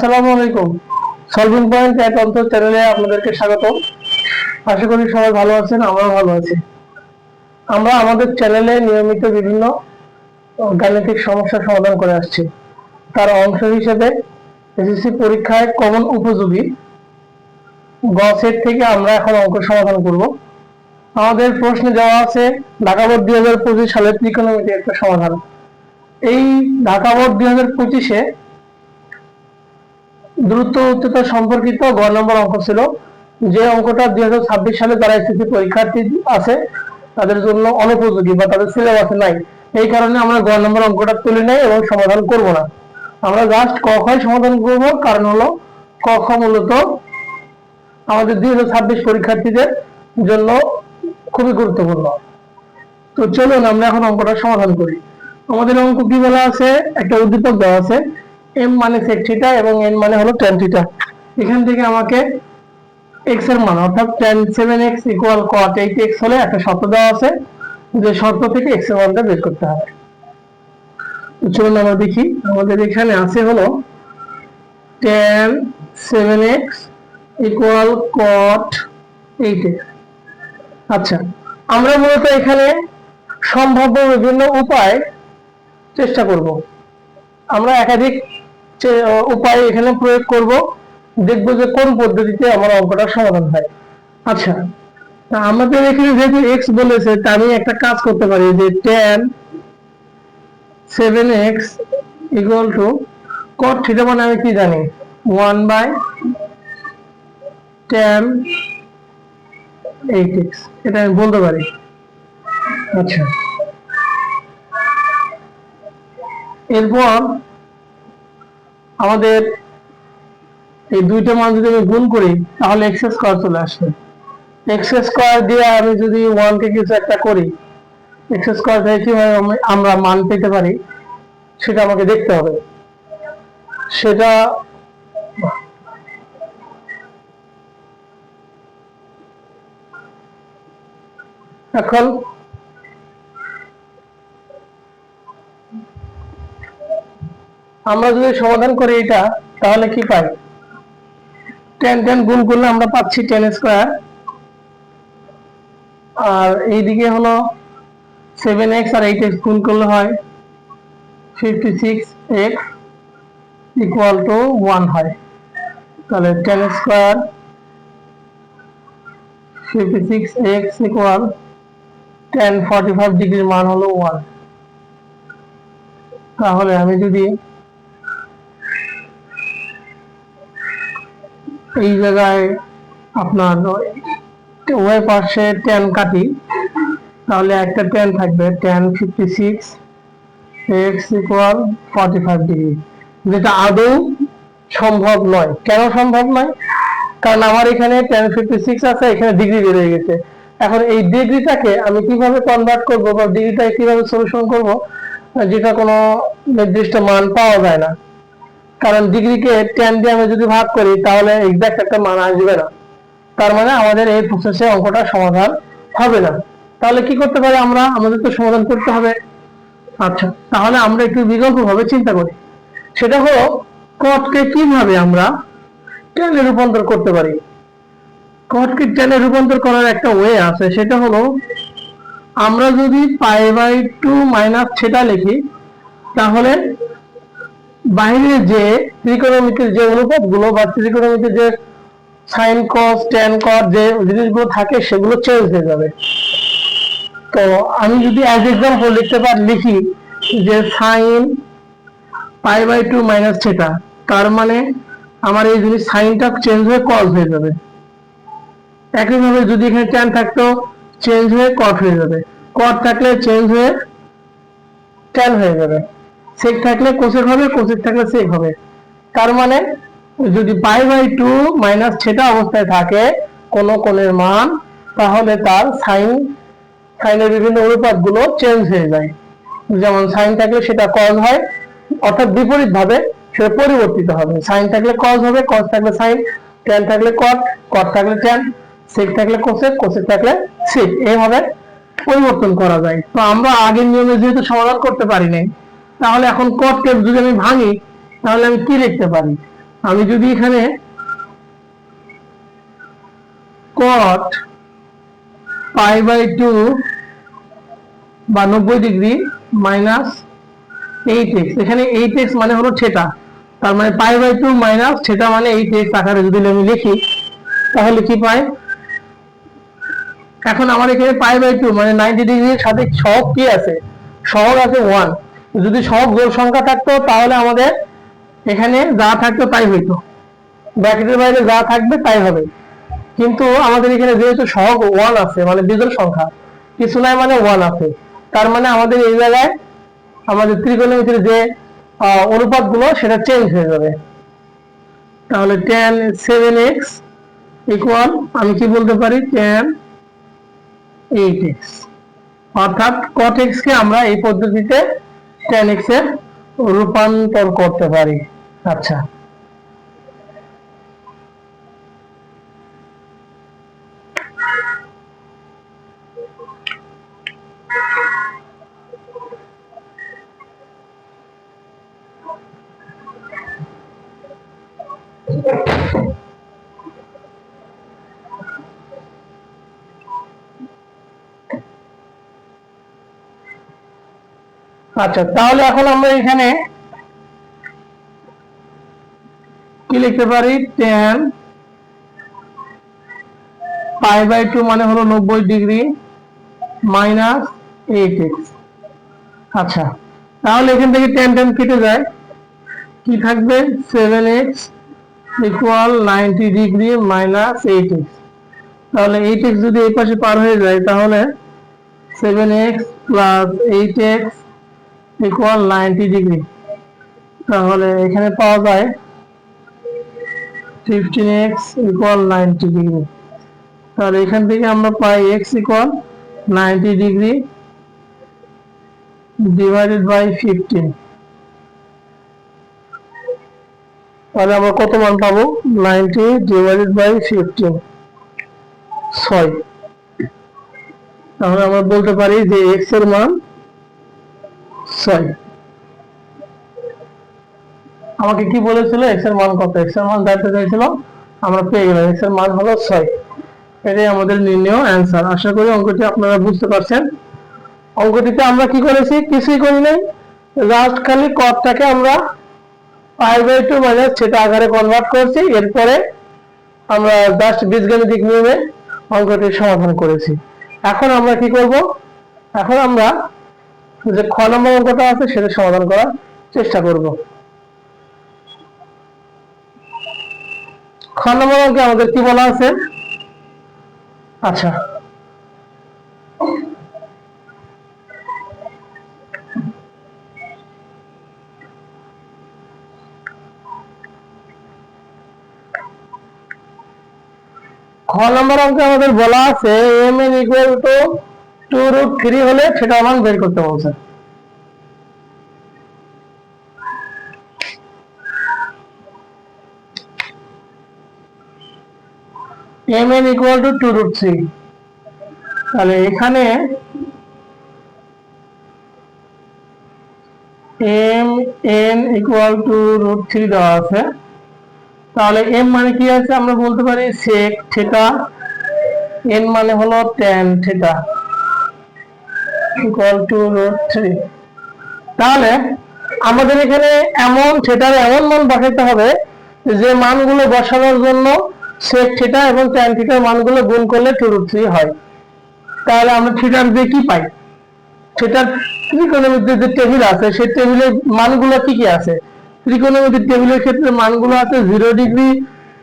আসসালামু আলাইকুম। Solving point এক অন্তর চ্যানেলে আপনাদেরকে স্বাগত আশা করি সবাই ভালো আছেন, আমরাও ভালো আছি। আমরা আমাদের চ্যানেলে নিয়মিত বিভিন্ন গাণিতিক সমস্যার সমাধান করে আসছি। তার অংশ হিসেবে এসএসসি পরীক্ষায় কমন উপযোগী। থেকে আমরা এখন অঙ্ক সমাধান করব। আমাদের প্রশ্নে দেওয়া আছে, ঢাকা দুই হাজার পঁচিশ সালের ত্রিকোণমিতি একটা সমাধান। এই ঢাকা দুই হাজার পঁচিশে দ্রুত উচ্চতা সম্পর্কিত গ নম্বর অঙ্ক ছিল। যে অঙ্কটা দুই হাজার ছাব্বিশ সালে যারা এসএসসি পরীক্ষার্থী আছে, তাদের জন্য অনুপযোগী বা তাদের সিলেবাসে নাই। এই কারণে আমরা গ নম্বর অঙ্কটা তুলে নেই এবং সমাধান করব না। আমরা জাস্ট ক খ সমাধান করব। কারণ হলো ক খ মূলত আমাদের দুই হাজার ছাব্বিশ পরীক্ষার্থীদের জন্য খুবই গুরুত্বপূর্ণ। তো চলুন আমরা এখন অঙ্কটা সমাধান করি। আমাদের অঙ্ক কি বলা আছে? একটা উদ্দীপক দেওয়া আছে। এম মানে সেক থিটা এবং এন মানে হলো টেন থিটা এখান থেকে আমাকে এক্সের মান, অর্থাৎ tan seven x equal cot eight x হলে একটা শর্ত দেওয়া আছে, যে শর্ত থেকে এক্সের মানটা বের করতে হবে। চলুন আমরা দেখি। আমাদের এখানে আছে হলো tan seven x equal cot eight x আচ্ছা আমরা মূলত এখানে সম্ভাব্য বিভিন্ন উপায় চেষ্টা করব। আমরা একাধিক উপায় এখানে প্রয়োগ করব। দেখব যে কোন পদ্ধতিতে আমার অঙ্কটা সমাধান হয়। আচ্ছা তা আমাদের এখানে যেহেতু এক্স বলেছে, তা আমি একটা কাজ করতে পারি যে tan seven x equal to cot theta মানে আমি কি জানি? One by tan eight x এটা আমি বলতে পারি। আচ্ছা এরপর আমাদের এই দুইটা মান যদি আমি গুণ করি, তাহলে এক্স স্কোয়ার চলে আসবে এক্স স্কোয়ার দিয়ে আমি যদি ওয়ান কে কিছু একটা করি এক্স স্কোয়ার থেকে কীভাবে আমরা মান পেতে পারি, সেটা আমাকে দেখতে হবে। সেটা এখন আমরা যদি সমাধান করি এটা, তাহলে কি পাই? টেন টেন গুণ করলে আমরা পাচ্ছি টেন স্কোয়ার। আর এইদিকে হলো সেভেন এক্স আর এইট এক্স গুণ করলে হয় fifty six x equal to one হয়। তাহলে tan square fifty six x equal tan forty five ডিগ্রির মান হলো ওয়ান। তাহলে আমি যদি এই জায়গায় আপনার উভয় পাশে টেন কাটি, তাহলে একটা টেন থাকবে tan fifty six x equal forty five degree যেটা আদৌ সম্ভব নয়। কেন সম্ভব নয়? কারণ আমার এখানে টেন ফিফটি সিক্স আছে, এখানে ডিগ্রি বেড়ে গেছে। এখন এই ডিগ্রিটাকে আমি কীভাবে কনভার্ট করব বা ডিগ্রিটাকে কীভাবে সলিউশন করব, যেটা কোনো নির্দিষ্ট মান পাওয়া যায় না। কারণ ডিগ্রিকে টেন দিয়ে আমি যদি ভাগ করি, তাহলে এক্সাক্ট একটা মান আসবে না। তার মানে আমাদের এই প্রসেসে অঙ্কটা সমাধান হবে না। তাহলে কি করতে পারি আমরা? আমাদের তো সমাধান করতে হবে। আচ্ছা তাহলে আমরা একটু বিকল্পভাবে চিন্তা করি। সেটা হলো কটকে কীভাবে আমরা টেনে রূপান্তর করতে পারি? কটকে টেনে রূপান্তর করার একটা ওয়ে আছে, সেটা হলো, আমরা যদি পাই বাই টু মাইনাস সেটা লিখি, তাহলে বাইরে যে ত্রিকোণমিতির যে অনুপাতগুলো বা ত্রিকোণমিতির যে সাইন কস ট্যান কস যে জিনিসগুলো থাকে সেগুলো চেঞ্জ হয়ে যাবে। তো আমি যদি অ্যাজ এক্সাম্পল লিখতে পারি লিখি যে sine pi by two minus theta তার মানে আমার এই জিনিস সাইনটা চেঞ্জ হয়ে কস হয়ে যাবে। একইভাবে যদি এখানে ট্যান থাকতো চেঞ্জ হয়ে কট হয়ে যাবে। কট থাকলে চেঞ্জ হয়ে ট্যান হয়ে যাবে। সেক থাকলে কোসেক হবে কোসেক থাকলে সেক হবে। তার মানে যদি পাই বাই টু মাইনাস সেটা অবস্থায় থাকে, কোন কোণের মান, তাহলে তার সাইন সাইনের বিভিন্ন অনুপাতগুলো চেঞ্জ হয়ে যায়। যেমন সাইন থাকলে সেটা কজ হয়, অর্থাৎ বিপরীত ভাবে সেটা পরিবর্তিত হবে। সাইন থাকলে কজ হবে কজ থাকলে সাইন ট্যান থাকলে কট কট থাকলে ট্যান সেক থাকলে কোসেক কোসেক থাকলে সেক এইভাবে পরিবর্তন করা যায়। তো আমরা আগের নিয়মে যেহেতু সমাধান করতে পারি নাই তাহলে এখন কটকে যদি আমি ভাঙি, তাহলে আমি কি লিখতে পারি? আমি যদি এখানে কট পাই বাই টু বা নব্বই ডিগ্রি মাইনাস এইট এক্স এখানে এইট এক্স মানে হলো থেটা তার মানে pi by two minus theta মানে এইট এক্স আকারে যদি আমি লিখি, তাহলে কি পাই? এখন আমার এখানে পাই বাই টু মানে নাইনটি ডিগ্রির সাথে সহগ কি আছে? সহগ আছে ওয়ান যদি সহগ জোড় সংখ্যা থাকতো, তাহলে আমাদের এখানে যা থাকতো তাই হইতো। ব্র্যাকেটের বাইরে যা থাকবে তাই হবে। কিন্তু আমাদের এখানে যেহেতু সহগ ওয়ান আছে মানে বিজোড় সংখ্যা, কিছু নাই মানে ওয়ান আছে। তার মানে আমাদের এই জায়গায় আমাদের ত্রিকোণমিতির যে অনুপাতগুলো সেটা চেঞ্জ হয়ে যাবে। তাহলে টেন সেভেন এক্স ইকুয়াল আমি কি বলতে পারি? টেন এইট এক্স অর্থাৎ কট এক্স কে আমরা এই পদ্ধতিতে টেন এক্সের রূপান্তর করতে পারি। আচ্ছা। আচ্ছা তাহলে এখন আমরা এখানে কি লিখতে পারি? টেন পাই বাই টু মানে হলো নব্বই ডিগ্রি মাইনাস এইট এক্স আচ্ছা তাহলে এখান থেকে টেন টেন কেটে যায়। কি থাকবে? Seven x equal ninety degree minus eight x তাহলে এইট এক্স যদি এই পাশে পার হয়ে যায়, তাহলে seven x plus eight x equal ninety degree তাহলে এখানে পাওয়া যায় fifteen x equal ninety degree তাহলে এখান থেকে আমরা পাই x equal ninety degree divided by fifteen তাহলে আমরা কত মান পাবো? নাইনটি ডিভাইডেড বাই ফিফটিন ছয়। তাহলে আমরা বলতে পারি যে এক্সের মান ছয় আমাকে কি বলেছিল? এর মান কত? এর মান জানতে চাইছিল? আমরা পেয়ে গেলাম। এক্সের মান হলো এটাই আমাদের নির্ণয় আশা করি অঙ্কটি আপনারা বুঝতে পারছেন। অঙ্কটিতে আমরা কি করেছি? কিছুই করি নাই। লাস্ট খালি আমরা পাই বাই টু সেটা আকারে কনভার্ট করছি। এরপরে আমরা জাস্ট নিয়মে অঙ্কটি সমাধান করেছি। এখন আমরা কি করব? এখন আমরা যে খ নম্বর অঙ্কটা আছে সেটা সমাধান করার চেষ্টা করব। খ নম্বর অঙ্কে আমাদের কি বলা আছে? আচ্ছা। খ নম্বর অঙ্কে আমাদের বলা আছে M N equal to two root three হলে সেটা মান বের করতে বলছে। M N equal to two root three তাহলে এখানে M N equal to root three দেওয়া আছে। তাহলে এম মানে কি আছে? আমরা বলতে পারি সেক থিটা এন মানে হলো tan theta equal to root three তাহলে আমাদের এখানে এমন থিটার এমন মান বসাতে হবে যে মানগুলো বসানোর জন্য সেক থিটা এবং ট্যান থিটার মানগুলো গুণ করলে টু রুট থ্রি হয়। তাহলে আমরা থিটার দিয়ে কি পাই? থিটার ত্রিকোণমিতির যে টেবিল আছে, সেই টেবিলের মানগুলো কি কি আছে? ত্রিকোণমিতির টেবিলের ক্ষেত্রে মানগুলো আছে zero degree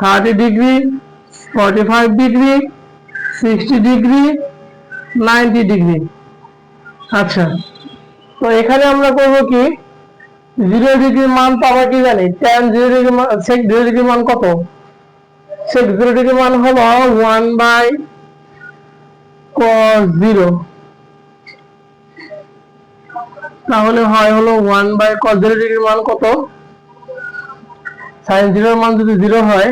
thirty degree forty five degree sixty degree ninety degree আচ্ছা। তো এখানে আমরা করব কি? জিরো ডিগ্রির মান তো কি জানি? Tan zero degree sec zero ডিগ্রির মান কত? সেক জিরো ডিগ্রির মান হলো ওয়ান বাই cos জিরো তাহলে হয় হলো ওয়ান বাই cos জিরো ডিগ্রির মান কত? সাইন জিরোর মান যদি জিরো হয়,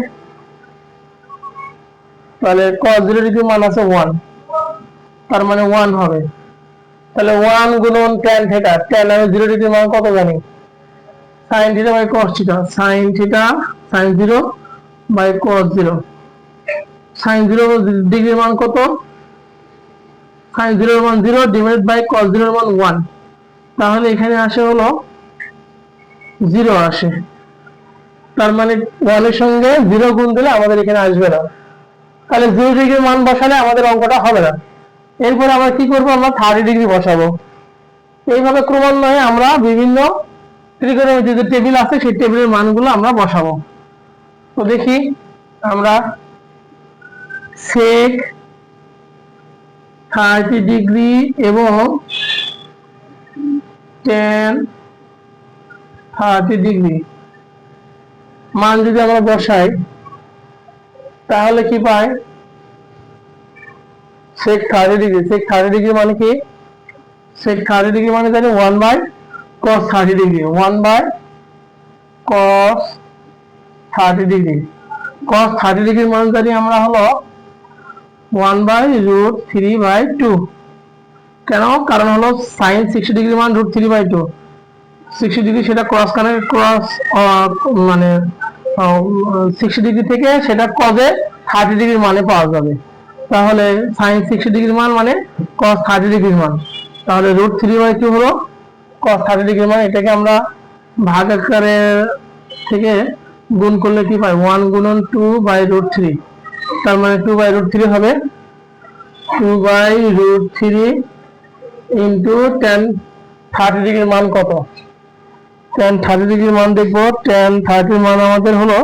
তাহলে cos জিরো ডিগ্রির মান আছে ওয়ান তার মানে ওয়ান হবে। তাহলে ওয়ান গুণন ট্যান থেটা ট্যান আমি জিরো ডিগ্রির মান কত জানি? Sine theta by cos theta sine theta sine zero by cos zero sine zero ডিগ্রির মান কত? সাইন জিরোর মান জিরো ডিভাইড বাই কস জিরোর মান ওয়ান তাহলে এখানে আসে হলো জিরো আসে। তার মানে ওয়ানের সঙ্গে জিরো গুণ দিলে আমাদের এখানে আসবে না। তাহলে জিরো ডিগ্রির মান বসালে আমাদের অঙ্কটা হবে না। এরপরে আমরা কি করব? আমরা থার্টি ডিগ্রি বসাবো। এইভাবে ক্রমান্বয়ে আমরা বিভিন্ন ত্রিকোণমিতি টেবিল আছে, সেই টেবিলের মানগুলো আমরা বসাবো। তো দেখি আমরা সেক থার্টি ডিগ্রি এবং টেন থার্টি ডিগ্রি মান যদি আমরা বসাই, তাহলে কি পাই? Sec thirty degree sec thirty degree মানে কি? সেক থার্টি ডিগ্রি মানে জানি one by cos thirty degree one by cos thirty degree cos thirty ডিগ্রির মান জানি আমরা হলো one by root three by two কেন? কারণ হলো সাইন সিক্সটি ডিগ্রি মান root three by two sixty degree সেটা ক্রস কানেক্ট ক্রস মানে সিক্সটি ডিগ্রি থেকে সেটা কজে থার্টি ডিগ্রির মানে পাওয়া যাবে। তাহলে সাইন সিক্সটি ডিগ্রির মান মানে কস থার্টি ডিগ্রির মান। তাহলে রুট থ্রি বাই টু হলো কস থার্টি ডিগ্রির মান, এটাকে আমরা ভাগ আকারে থেকে গুণ করলে কি পাই? ওয়ান গুণন টু বাই রুট থ্রি তার মানে টু বাই রুট থ্রি হবে two by root three into tan thirty ডিগ্রির মান কত? টেন থার্টি ডিগ্রির মান দেখব টেন থার্টির মান আমাদের হলো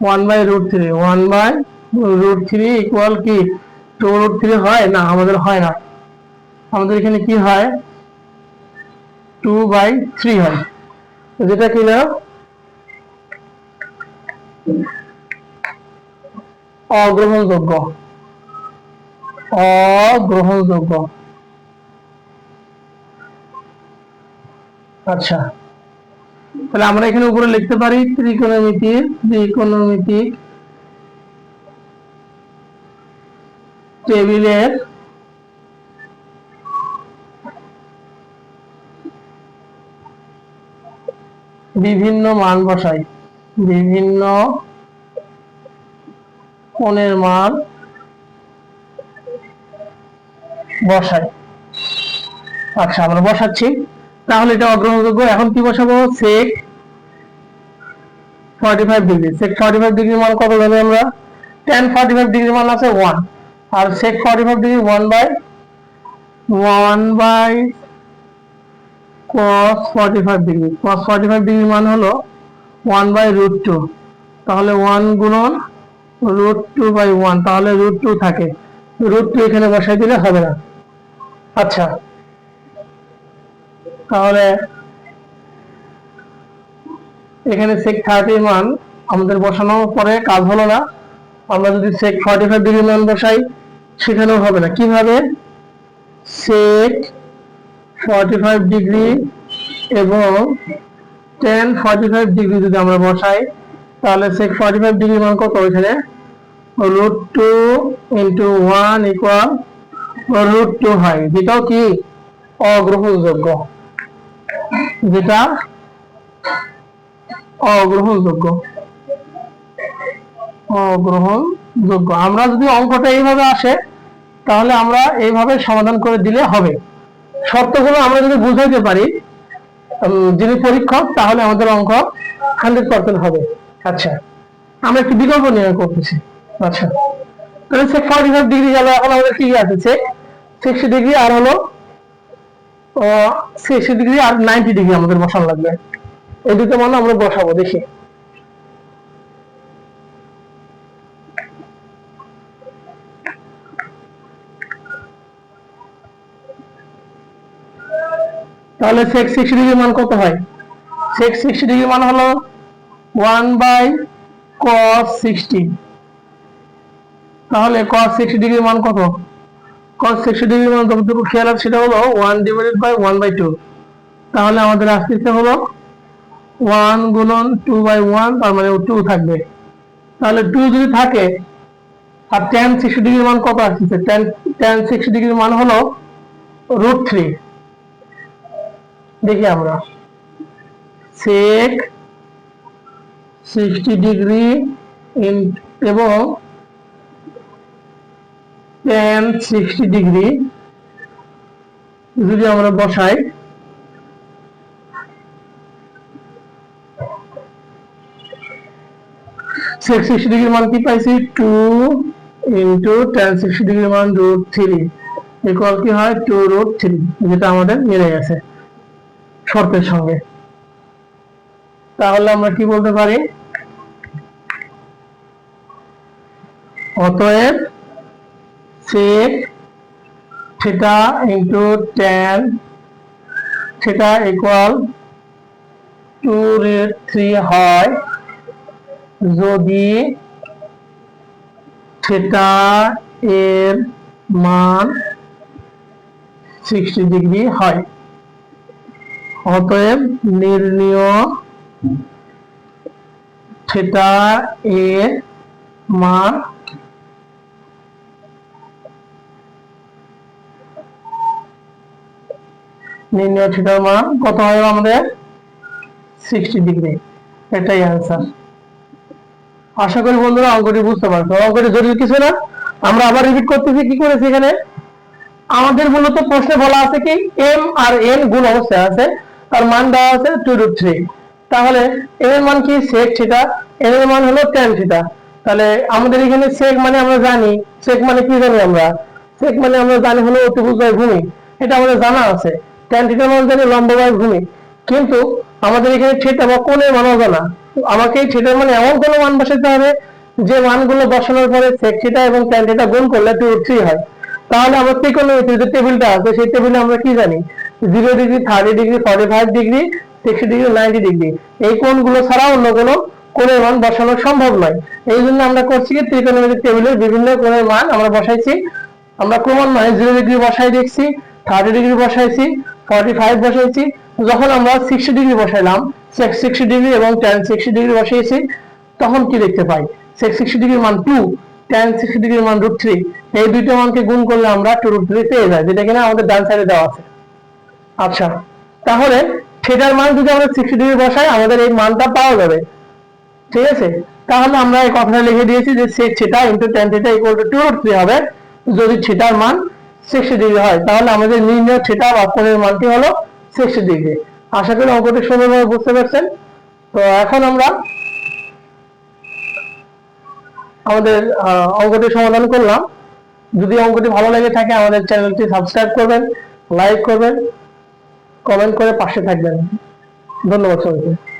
one by root three one by root three equal কি? টু রুট থ্রি হয়? না, আমাদের হয় না। আমাদের এখানে কি হয়? টু বাই থ্রি হয়। যেটা কিনা অগ্রহণযোগ্য। অগ্রহণযোগ্য। আচ্ছা। তাহলে আমরা এখানে উপরে লিখতে পারি ত্রিকোণমিতির ত্রিকোণমিতিক টেবিলের বিভিন্ন মান বসাই। বিভিন্ন কোণের মান বসাই। আচ্ছা আমরা বসাচ্ছি। তাহলে এটা অগ্রহণযোগ্য এখন কি বসাবো? Sec forty five degree sec forty five degree মান কত জানি আমরা? টেন ফর্টি ফাইভ ডিগ্রি মান আছে one R sec forty five degree one by one by cos 45 degree cos 45 degree মান হলো 1 বাই রুট টু তাহলে 1 গুণন রুট টু বাই ওয়ান তাহলে রুট টু থাকে। রুট টু এখানে বসাই দিলে হবে না। আচ্ছা তাহলে এখানে সেক থার্টির মান আমাদের বসানোর পরে কাজ হলো না। আমরা যদি সেক ফর্টি ফাইভ ডিগ্রি মান বসাই, সেখানেও হবে না। কীভাবে? সেক ফর্টি ফাইভ ডিগ্রি এবং টেন ফর্টি ফাইভ ডিগ্রি যদি আমরা বসাই, তাহলে সেক ফর্টি ফাইভ ডিগ্রি মান কত ওইখানে root two into one equal root two হয়। যেটাও কি? অগ্রহণযোগ্য। যেটা অগ্রহণযোগ্য। অগ্রহণযোগ্য আমরা যদি অঙ্কটা এইভাবে আসে, তাহলে আমরা এইভাবে সমাধান করে দিলে হবে। শর্তগুলো আমরা যদি বুঝাইতে পারি যিনি পরীক্ষক, তাহলে আমাদের অঙ্ক হান্ড্রেড পার্সেন্ট হবে। আচ্ছা আমরা একটি বিকল্প নির্ণয় করতেছি। আচ্ছা তাহলে সে ফর্টি ফাইভ ডিগ্রি গেল, এখন আমাদের কি আছে? সিক্সটি ডিগ্রি আর হলো সিক্সটি ডিগ্রি আর নাইনটি ডিগ্রি আমাদের বসানো লাগবে। এই দুটো মানে আমরা বসাবো, দেখি। তাহলে সেক্স সিক্সটি ডিগ্রি মান কত হয়? সেক্স সিক্সটি ডিগ্রি মান হলো ওয়ান বাই কস সিক্সটি তাহলে কস সিক্সটি ডিগ্রি মান কত? কস সিক্সটি ডিগ্রি মান যতটুকু খেয়াল আছে সেটা হলো one divided by one by two তাহলে আমাদের আসতেছে হলো ওয়ান গুণন টু বাই ওয়ান তার মানে টু থাকবে। তাহলে টু যদি থাকে, আর টেন সিক্সটি ডিগ্রি মান কত আসতেছে? টেন টেন সিক্সটি ডিগ্রি মান হলো রুট থ্রি দেখি আমরা। সেক সিক্সটি ডিগ্রি এবং টেন সিক্সটি ডিগ্রি যদি আমরা বসাই সিক্সটি ডিগ্রি মান কি পাইছি? Two into tan sixty degree মান রুট থ্রি ইকুয়াল কি হয়? টু রুট থ্রি যেটা আমাদের মিলে গেছে। শর্তের সঙ্গে। তাহলে আমরা কি বলতে পারি? অতএব theta into tan theta equal 2 root 3 হয় যদি থিটা এর মান 60 ডিগ্রি হয়। অতএব নির্ণীয় থিটা এর মান নির্ণয় থিটার মান কত হয় আমাদের? সিক্সটি ডিগ্রি এটাই অ্যান্সার আশা করি বন্ধুরা অঙ্কটি বুঝতে পারছ। অঙ্কটি জরুরি কিছু না। আমরা আবার রিপিট করতেছি, কি করেছি এখানে? আমাদের মূলত প্রশ্নে বলা আছে কি এম আর এন গুণ অবস্থায় আছে। তার মান দেওয়া আছে টু রুট থ্রি তাহলে এর মান কি? সেক থিটা এর মান হলো টেন থিটা তাহলে আমাদের এখানে সেক মানে আমরা জানি। সেক মানে কি জানি আমরা? সেক মানে আমরা জানি হলো অতিভুজ ভূমি। এটা আমাদের জানা আছে। ট্যান থিটার মান জানি লম্ব বাই ভূমি। কিন্তু আমাদের এখানে থিটা বা কোণের মান অজানা আমাকে থিটার মানে এমন কোনো মান বসাতে হবে, যে মানগুলো বসানোর পরে সেক থিটা এবং ট্যান থিটা গুণ করলে টু থ্রি হয়। তাহলে আমার ত্রিকোণমিতির যে টেবিলটা আছে, সেই টেবিলে আমরা কি জানি? Zero degree thirty degree forty five degree sixty degree ninety degree এই কোণগুলো ছাড়া অন্য কোনো কোণের মান বসানো সম্ভব নয়। এই জন্য আমরা করছি কি, ত্রিকোণমিতিক টেবিলের বিভিন্ন কোণের মান আমরা বসাইছি। আমরা ক্রমান্বয়ে জিরো ডিগ্রি বসাই দেখছি থার্টি ডিগ্রি বসাইছি ফর্টি ফাইভ বসাইছি। যখন আমরা সিক্সটি ডিগ্রি বসাইলাম সিক্সটি ডিগ্রি এবং টেন সিক্সটি ডিগ্রি বসিয়েছি, তখন কি দেখতে পাই? সিক্সটি ডিগ্রির মান টু টেন সিক্সটি ডিগ্রির মান রুট থ্রি এই দুইটা মানকে গুণ করলে আমরা টু রুট থ্রি পেয়ে যাই, যেটা কিনা আমাদের ডান সাইডে দেওয়া আছে। আচ্ছা তাহলে থিটার মান যদি আমরা সিক্সটি ডিগ্রি বসাই, আমাদের এই মানটা পাওয়া যাবে। ঠিক আছে? তাহলে আমরা এই কথাটা লিখে দিয়েছি যে sec theta into tan theta equal to 2 root 3 হবে। যদি থিটার মান 60 ডিগ্রি হয়, তাহলে আমাদের নির্ণয় থিটা বা কোণের মানটি হলো 60 ডিগ্রি আশা করি অঙ্কটি সুন্দরভাবে বুঝতে পারছেন। তো এখন আমরা আমাদের অঙ্কটি সমাধান করলাম। যদি অঙ্কটি ভালো লেগে থাকে, আমাদের চ্যানেলটি সাবস্ক্রাইব করবেন লাইক করবেন। কমেন্ট করে পাশে থাকবেন। ধন্যবাদ সবাইকে।